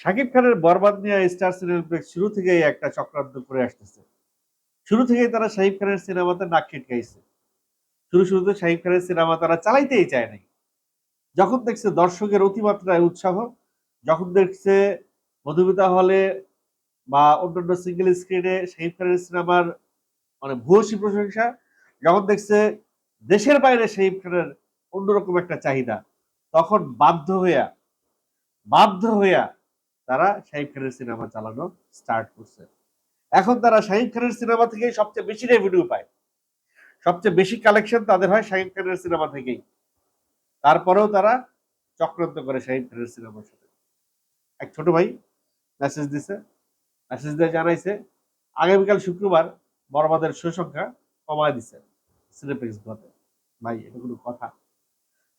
শাকিব খানের বরবাদ নিয়ে star cineplex শুরু থেকেই একটা চক্রান্ত করে আসতেছে। শুরু থেকেই তারা শাহিব খানের সিনেমাতে নাক ছিটকাইছে। শুরু শুরুতে শাহিব খানের সিনেমা তারা চালাইতেই চায় নাই। যখন দেখছে দর্শকের অতিমাত্রায় উৎসাহ, যখন দেখছে মধুমিতা হলে বা অন্যান্য সিঙ্গেল স্ক্রিনে শাহিব খানের সিনেমার মানে ভূয়সী প্রশংসা, যখন দেখছে দেশের বাইরে শাহিব খানের অন্যরকম একটা চাহিদা, তখন বাধ্য হইয়া বাধ্য হইয়া তারা শাহিব খানের সিনেমা চালানো স্টার্ট করছে। এখন তারা শাহিব খানের সিনেমা থেকেই সবচেয়ে বেশি রেভিনিউ পায়। সবচেয়ে বেশি কালেকশন তাদের হয় শাহিব খানের সিনেমা থেকেই। তারপরেও তারা চক্রান্ত করে শাহিব খানের সিনেমার সাথে। এক ছোট ভাই মেসেজ দিছে। মেসেজ দিয়ে জানাইছে, আগামীকাল শুক্রবার বরবাদের সুসংখ্যা কমায় দিছে সিনেপ্লেক্স ঘটে ভাই, এটা কোনো কথা।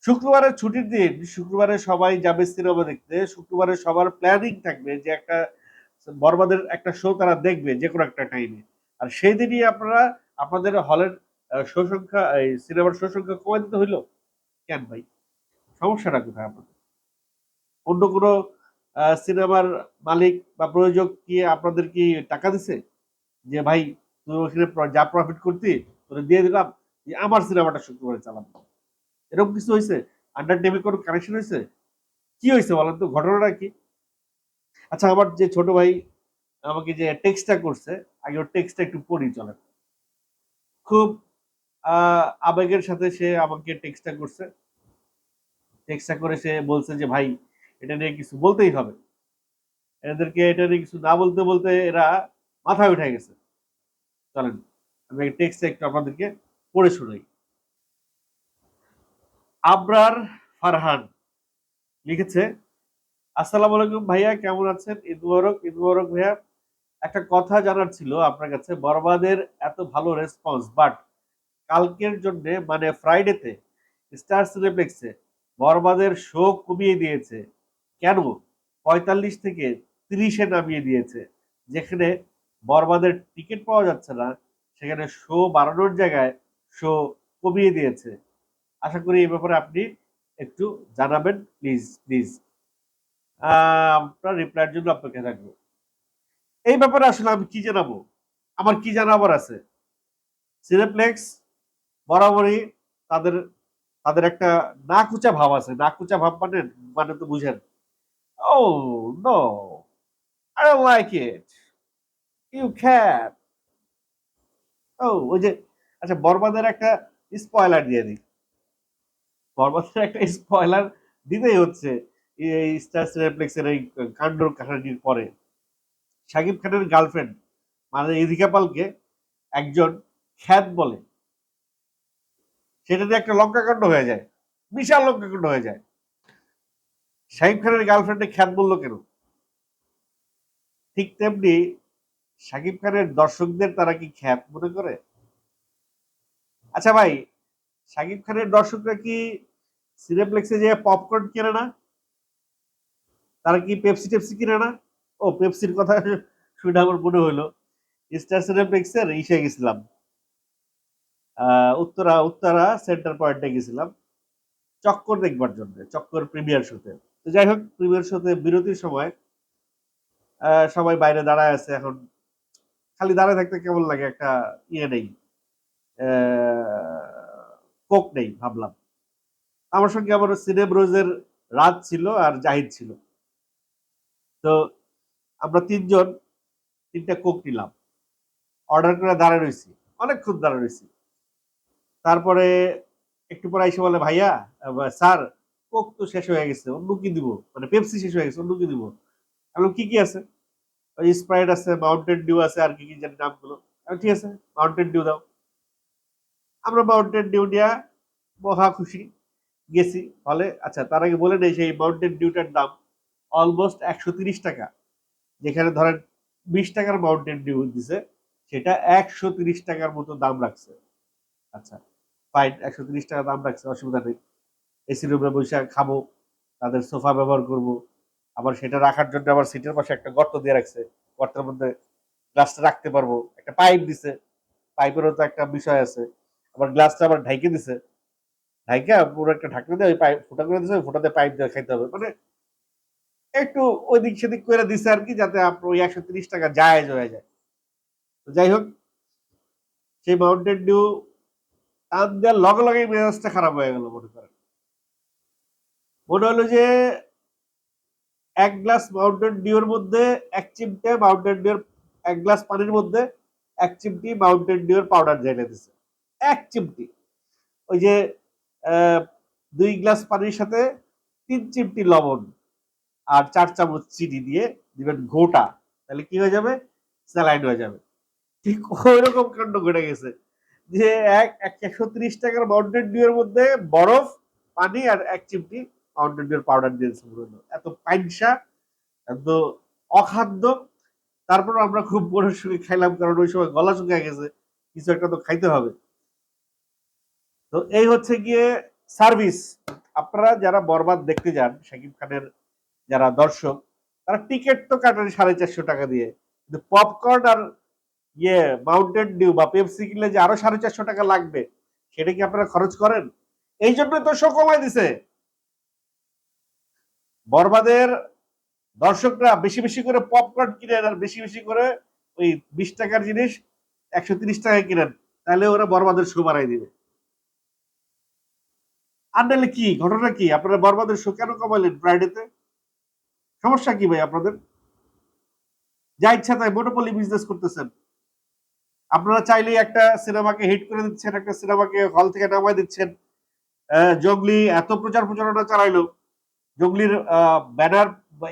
শুক্রবারের ছুটির দিন, শুক্রবারে সবাই যাবে সিনেমা দেখতে, শুক্রবারে সবার প্ল্যানিং থাকবে যে একটা বরবাদের একটা শো তারা দেখবে যে কোনো একটা টাইমে আর সেই দিনই আপনারা, আপনাদের হলের শো সংখ্যা, এই সিনেমার শো সংখ্যা কমে দিতে হইল? কেন ভাই? সমস্যাটা কোথায় আপনাদের? অন্য কোনো সিনেমার মালিক বা প্রযোজক কি আপনাদের কি টাকা দিছে? যে ভাই, তুই ওখানে যা প্রফিট করতি, তোরে দিয়ে দিলাম, যে আমার সিনেমাটা শুক্রবারে চালাবো। এরকম কিছু হয়েছে? আন্ডার টেবিল কোনো কানেকশন হয়েছে? কি হয়েছে বলেন তো? ঘটনাটা কি? আচ্ছা আমার যে ছোট ভাই আমাকে যে টেক্সটটা করছে, আগে ওর টেক্সটটা একটু পড়ি, চলেন। খুব আবেগের সাথে সে আমাকে টেক্সটটা করছে। টেক্সটটা করে সে বলছে যে, ভাই, এটা নিয়ে কিছু বলতেই হবে। এদেরকে এটা নিয়ে কিছু না বলতে বলতে এরা মাথায় উঠে গেছে। চলেন, আমি টেক্সটটা একটু আপনাদেরকে পড়ে শোনাই। আবরার ফারহান লিখেছে, আসসালামু আলাইকুম ভাইয়া, কেমন আছেন? ঈদ মুবারক ঈদ মুবারক ভাইয়া। একটা কথা জানার ছিল আপনার কাছে, বরবাদের এত ভালো রেসপন্স বাট কালকের জন্য মানে ফ্রাইডেতে স্টার সিনেপ্লেক্সে বরবাদের শো কমিয়ে দিয়েছে। কেন? পঁয়তাল্লিশ থেকে তিরিশে নামিয়ে দিয়েছে। যেখানে বরবাদের টিকিট পাওয়া যাচ্ছে না, সেখানে শো বাড়ানোর জায়গায় শো কমিয়ে দিয়েছে। আশা করি এই ব্যাপারে আপনি একটু জানাবেন প্লিজ প্লিজ আপনার রিপ্লাইয়ের জন্য আপনাকে থাকব। এই ব্যাপারে আসলে আমি কি জানাব? আমার কি জানাবার আছে? সিনেপ্লেক্স বরাবরই তাদের তাদের একটা নাকুচা ভাব আছে। নাকুচা ভাব মানে মানে তো বুঝেন। ও no I don't like it you can ও, ওই যে আচ্ছা বর্মাদের একটা স্পয়লার দিয়ে দিই। বরবাদের একটা স্পয়লার দিতেই হচ্ছে এই স্টার সিনেপ্লেক্সের এই কাণ্ড পরে। শাকিব খানের গার্লফ্রেন্ড মানে ইদিকা পালকে একজন খ্যাত বলে। সেটা দিয়ে একটা লঙ্কা কাণ্ড হয়ে যায়, বিশাল লঙ্কা কাণ্ড হয়ে যায়। শাকিব খানের গার্লফ্রেন্ডে খ্যাত বলল কেন? ঠিক তেমনি শাকিব খানের দর্শকদের তারা কি খ্যাত মনে করে? আচ্ছা ভাই শাকিব খানের দর্শকরা কি সিনেপ্লেক্সে যে পপকর্ন কেনে না? তারা কি পেপসি টেপসি কিনে না? ও পেপসির কথা শুনে আমার মনে হলো। স্টার সিনেপ্লেক্সের ইসে গেছিলাম। উত্তরা উত্তরা সেন্টার পয়েন্টে গেছিলাম। চক্কর দেখবার জন্য, চক্কর প্রিমিয়ার শোতে তো। যাই হোক প্রিমিয়ার শোতে বিরতির সময় সবাই বাইরে দাঁড়ায় আছে এখন। খালি দাঁড়ায় থাকতে কেমন লাগে? একটা ইয়ে নেই। কোক নেই, ভাবলাম। আমার সঙ্গে আমার সিনেম রোজের রাত ছিল আর জাহিদ ছিল। তো আমরা তিনজন তিনটা কোক নিলাম। অর্ডার করে দাঁড়ায় রয়েছি অনেকক্ষণ দাঁড়ায় রয়েছি তারপরে একটু পরে এসে বলে, ভাইয়া স্যার, কোক তো শেষ হয়ে গেছে, অন্য কি দিব? মানে পেপসি শেষ হয়ে গেছে, অন্য কি দিব? আমি কি কি আছে? ওই স্প্রাইট আছে মাউন্টেন ডিউ আছে, আর কি কি জানি নামগুলো। ঠিক আছে মাউন্টেন ডিউ দাও। আমরা মাউন্টেন ডিউ নিয়ে মহা খুশি। গেছি, ফলে আচ্ছা তার আগে বলে নেই সেই মাউন্টেন ডিউটার দাম অলমোস্ট একশো তিরিশ টাকা। যেখানে ধরেন বিশ টাকার মাউন্টেন ডিউ দিছে, সেটা একশো তিরিশ টাকার মতো দাম রাখছে। আচ্ছা ফাইন একশো তিরিশ টাকা দাম রাখছে, অসুবিধা নেই। এসি রুমে বসে খাব, তাদের সোফা ব্যবহার করব। আবার সেটা রাখার জন্য আবার সিটের পাশে একটা গর্ত দিয়ে রাখছে। গর্তের মধ্যে গ্লাসটা রাখতে পারব। একটা পাইপ দিছে। পাইপেরও তো একটা বিষয় আছে। আবার গ্লাসটা আবার ঢাইকে দিছে। ঢাইকা পুরো একটা ঢাকনা দিয়ে ওই পাইপ ফুটা করে ওই ফুটাতে পাইপ দিয়ে খাইতে হবে। মানে একটু ওইদিক সেদিক করে দিছে আর কি, যাতে আপনার ওই একশো তিরিশ টাকা জায়েজ হয়ে যায়। যাই হোক, সেই মাউন্টেন ডিউ টান দেওয়ার লগে লগে মেজাজটা খারাপ হয়ে গেল মনে করেন। মনে হলো যে এক গ্লাস মাউন্টেন ডিউর মধ্যে এক চিমটে মাউন্টেন ডিউর এক গ্লাস পানির মধ্যে এক চিমটি মাউন্টেন ডিউর পাউডার ঢেলে দিছে। এক চিমটি। ওই যে দুই গ্লাস পানির সাথে তিন চিমটি লবণ আর চার চামচ চিনি দিয়ে দিবেন গোটা তাহলে কি হয়ে যাবে? স্যালাইন হয়ে যাবে। ঠিক ওই রকম কাণ্ড ঘটে গেছে যে এক একশো ত্রিশ টাকার মাউন্টেন ডিউ এর মধ্যে বরফ, পানি আর এক চিমটি মাউন্টেন ডিউর পাউডার দিয়েছে পুরো এত পাইনসা এত অখাদ্য। তারপর আমরা খুব মনের সঙ্গে খাইলাম কারণ ওই সময় গলা শুকিয়ে গেছে, কিছু একটা তো খাইতে হবে। তো এই হচ্ছে গিয়ে সার্ভিস। আপনারা যারা বরবাদ দেখতে যান, শাকিব খানের যারা দর্শক, তারা টিকিট তো কাটেন সাড়ে চারশো টাকা দিয়ে। কিন্তু পপকর্ন আর ইয়ে মাউন্টেন ডিউ বা পেপসি কিনলে যে আরও সাড়ে চারশো টাকা লাগবে, সেটা কি আপনারা খরচ করেন? এই জন্য তো শো কমায় দিছে। বরবাদের দর্শকরা বেশি বেশি করে পপকর্ন কিনেন আর বেশি বেশি করে ওই বিশ টাকার জিনিস একশো তিরিশ টাকায় কিনেন। তাহলে ওরা বরবাদের শো বাড়াই দিবে। আর কি? ঘটনা কি? আপনারা বরবাদের শো কেন কমাইলেন ফ্রাইডেতে সমস্যা কি ভাই আপনাদের? যা ইচ্ছা তাই মোনোপলি বিজনেস করতেছেন। আপনারা চাইলেই একটা সিনেমাকে হিট করে দিচ্ছেন, একটা সিনেমাকে হল থেকে নামাই দিচ্ছেন। জঙ্গলি এত প্রচার প্রচারণা চালাইলো। জঙ্গলির ব্যানার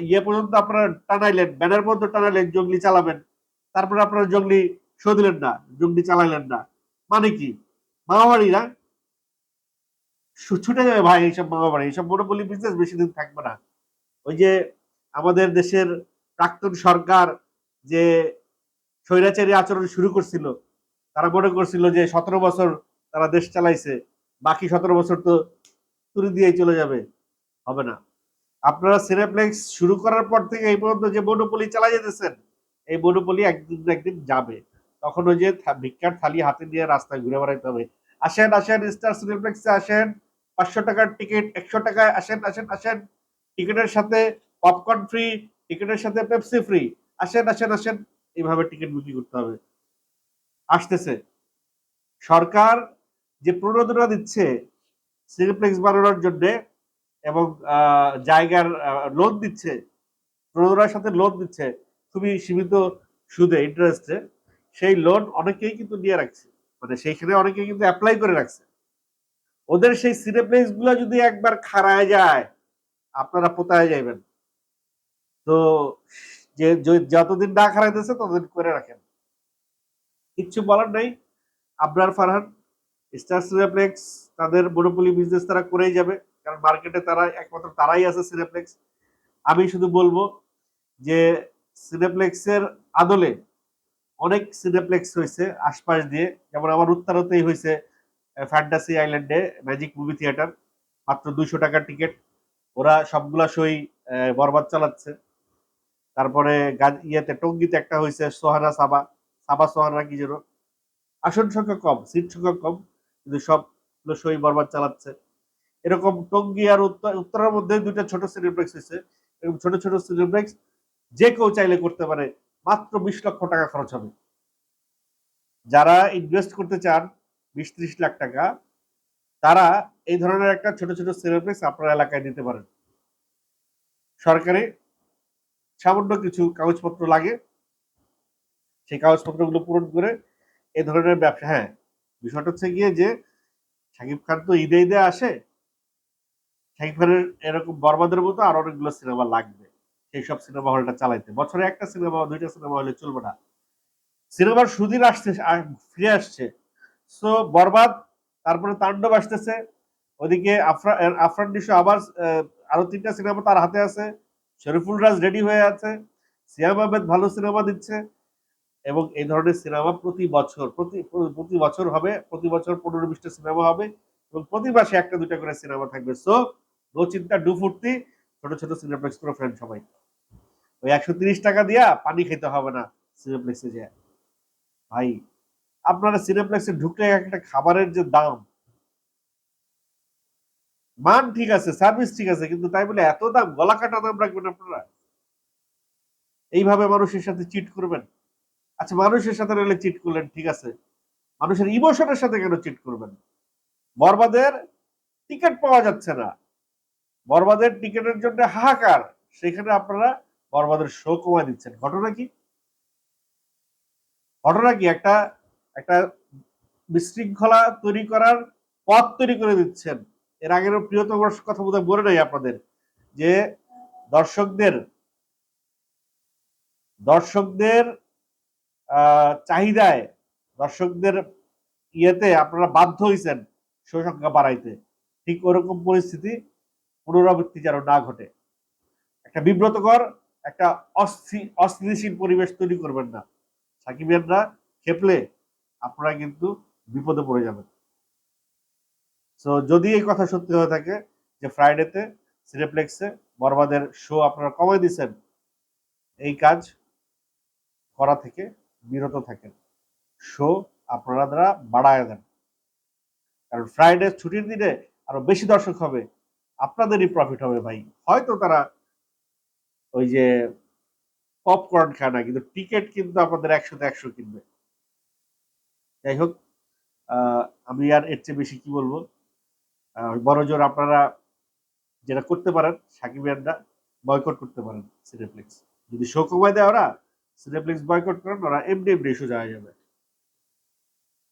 ইয়ে পর্যন্ত আপনারা টানাইলেন ব্যানার পর্যন্ত টানাইলেন, জঙ্গলি চালাবেন। তারপরে আপনারা জঙ্গলি শো দিলেন না, জঙ্গলি চালাইলেন না। মানে কি? মামাবাড়ি না? ছুটে যাবে ভাই, এইসব মামাবাড়ি এইসব মোনোপলি বিজনেস বেশি দিন থাকবে না। ওই যে আমাদের দেশের প্রাক্তন সরকার যে স্বৈরাচারী আচরণ শুরু করছিল, তারা মনে করছিল যে সতেরো বছর তারা দেশ চালাইছে, বাকি সতেরো বছর তো তুলে দিয়েই চলে যাবে। হবে না। আপনারা সিনেপ্লেক্স শুরু করার পর থেকে এই পর্যন্ত যে মনোপলি চালা যেতেছেন, এই মনোপলি একদিন একদিন যাবে। তখন ওই যে ভিক্ষার থালি হাতে নিয়ে রাস্তায় ঘুরে বেড়াইতে হবে। আসেন আসেন স্টার সিনেপ্লেক্সে আসেন। পাঁচশো টাকার টিকিট একশো টাকায় আসেন আসেন আসেন। টিকিটের সাথে পপকর্ন ফ্রি টিকিটের সাথে পেপসি ফ্রি আসেন আসেন আসেন। এইভাবে টিকিট বিক্রি করতে হবে। আসতেছে। সরকার যে প্রণোদনা দিচ্ছে সিনেপ্লেক্স বানানোর জন্য এবং জায়গার লোন দিচ্ছে, প্রণোদনার সাথে লোন দিচ্ছে, খুবই সীমিত সুদে ইন্টারেস্টে সেই লোন অনেকেই কিন্তু নিয়ে রাখছে। মানে সেইখানে অনেকেই কিন্তু অ্যাপ্লাই করে রাখছে। ওদের সেই সিনেপ্লেক্সগুলো যদি একবার খারায় যায়, আপনারা পোতায় যাইবেন। তো যে- যতদিন না খারাইতেছে ততদিন করে রাখেন। কিচ্ছু বলার নাই। আবরার ফারহান, স্টার সিনেপ্লেক্স তাদের মনোপলি বিজনেস তারা করেই যাবে। কারণ মার্কেটে তারা, একমাত্র তারাই আছে সিনেপ্লেক্স আমি শুধু বলব যে সিনেপ্লেক্সের আদলে অনেক সিনেপ্লেক্স হয়েছে আশপাশ দিয়ে। যেমন আমার উত্তরতেই হয়েছে ফ্যান্টাসি আইল্যান্ডে ম্যাজিক মুভি থিয়েটার, মাত্র দুইশো টাকার টিকিট। ওরা সবগুলা সই বরবাদ চালাচ্ছে। তারপরে ইয়েতে, টঙ্গিতে একটা হয়েছে সোহানা সাবা। সাবা সোহানা কি যেন? আসন সংখ্যা কম, সিট সংখ্যা কম, কিন্তু সব সই বরবাদ চালাচ্ছে। এরকম টঙ্গি আর উত্তর, উত্তরের মধ্যে দুইটা ছোট সিনেপ্লেক্স হয়েছে এরকম ছোট ছোট সিনেপ্লেক্স, যে কেউ চাইলে করতে পারে, মাত্র বিশ লক্ষ টাকা খরচ হবে। যারা ইনভেস্ট করতে চান বিশ ত্রিশ লাখ টাকা, তারা এই ধরনের একটা ছোট ছোট সিনেপ্লেক্স আপনার এলাকায় নিতে পারেন। সরকারি সামান্য কিছু কাগজপত্র লাগে, সেই কাগজপত্রগুলো পূরণ করে এই ধরনের ব্যবসা হ্যাঁ বিষয়টা হচ্ছে গিয়ে যে শাকিব খান তো ঈদে ঈদে আসে শাকিব খানের এরকম বরবাদের মতো আর অনেকগুলো সিনেমা লাগবে, সেই সব সিনেমা হলটা চালাইতে। বছরে একটা সিনেমা দুইটা সিনেমা হলে চলবে না। সিনেমার সুদিন আসছে ফিরে আসছে। সো বরবাদ, তারপরে তাণ্ডব আসতেছে। ওদিকে আফরা আফরান নিশো আবার আরও তিনটা সিনেমা তার হাতে আছে। শরীফুল রাজ রেডি হয়ে আছে। সিয়াম আহমেদ ভালো সিনেমা দিচ্ছে। এবং এই ধরনের সিনেমা প্রতি বছর, প্রতি প্রতি বছর হবে, প্রতি বছর পনেরো বিশটা সিনেমা হবে এবং প্রতি মাসে একটা দুটা করে সিনেমা থাকবে। সো, নো চিন্তা, ডু ফুর্তি। ছোট ছোট সিনেপ্লেক্স করে ফ্রেন্ড সবাই। ওই একশো তিরিশ টাকা দিয়া পানি খেতে হবে না সিনেপ্লেক্সে যে ভাই আপনারা সিনেপ্লেক্সে ঢুকলে একটা খাবারের যে দাম, মান ঠিক আছে সার্ভিস ঠিক আছে, কিন্তু তাই বলে এত দাম, গলা কাটা দাম রাখবেন আপনারা? এইভাবে মানুষের সাথে চিট করবেন? আচ্ছা মানুষের সাথে রইলে চিট করলেন, ঠিক আছে। মানুষের ইমোশনের সাথে কেন চিট করবেন? বরবাদের টিকিট পাওয়া যাচ্ছে না। বরবাদের টিকিটের জন্য হাহাকার। সেখানে আপনারা বরবাদের শো কমায় দিচ্ছেন। ঘটনা কি? ঘটনা কি? একটা একটা বিশৃঙ্খলা তৈরি করার পথ তৈরি করে দিচ্ছেন। এর আগের প্রিয়তম কথা বোধহয় বলে নাই আপনাদের, যে দর্শকদের দর্শকদের চাহিদায়, দর্শকদের ইয়েতে আপনারা বাধ্য হয়েছেন সংখ্যা বাড়াইতে। ঠিক ওরকম পরিস্থিতি পুনরাবৃত্তি যেন না ঘটে। একটা বিব্রতকর, একটা অস্থি, অস্থিতিশীল পরিবেশ তৈরি করবেন না। সাকিবিয়ানরা খেপলে আপনারা কিন্তু বিপদে পড়ে যাবেন। তো যদি এই কথা সত্যি হয়ে থাকে যে ফ্রাইডেতে সিনেপ্লেক্সে বরবাদের শো আপনারা কমাই দিচ্ছেন এই কাজ করা থেকে বিরত থাকেন। শো আপনারা দ্বারা বাড়ায় দেন। কারণ ফ্রাইডে ছুটির দিনে আরও বেশি দর্শক হবে, আপনাদেরই প্রফিট হবে ভাই। হয়তো তারা ওই যে পপকর্ন খায় না, কিন্তু টিকিট কিন্তু আপনাদের একশোতে একশো কিনবে। যাই হোক আমি আর এর চেয়ে বেশি কি বলব? বড় জোর আপনারা যেটা করতে পারেন, সাকিব সাকিবিয়ানরা বয়কট করতে পারেন সিনেপ্লেক্স যদি শো কমায় দেয় ওরা সিনেপ্লেক্স বয়কট করেন, ওরা এমনি এমনি সোজা হয়ে যাবে।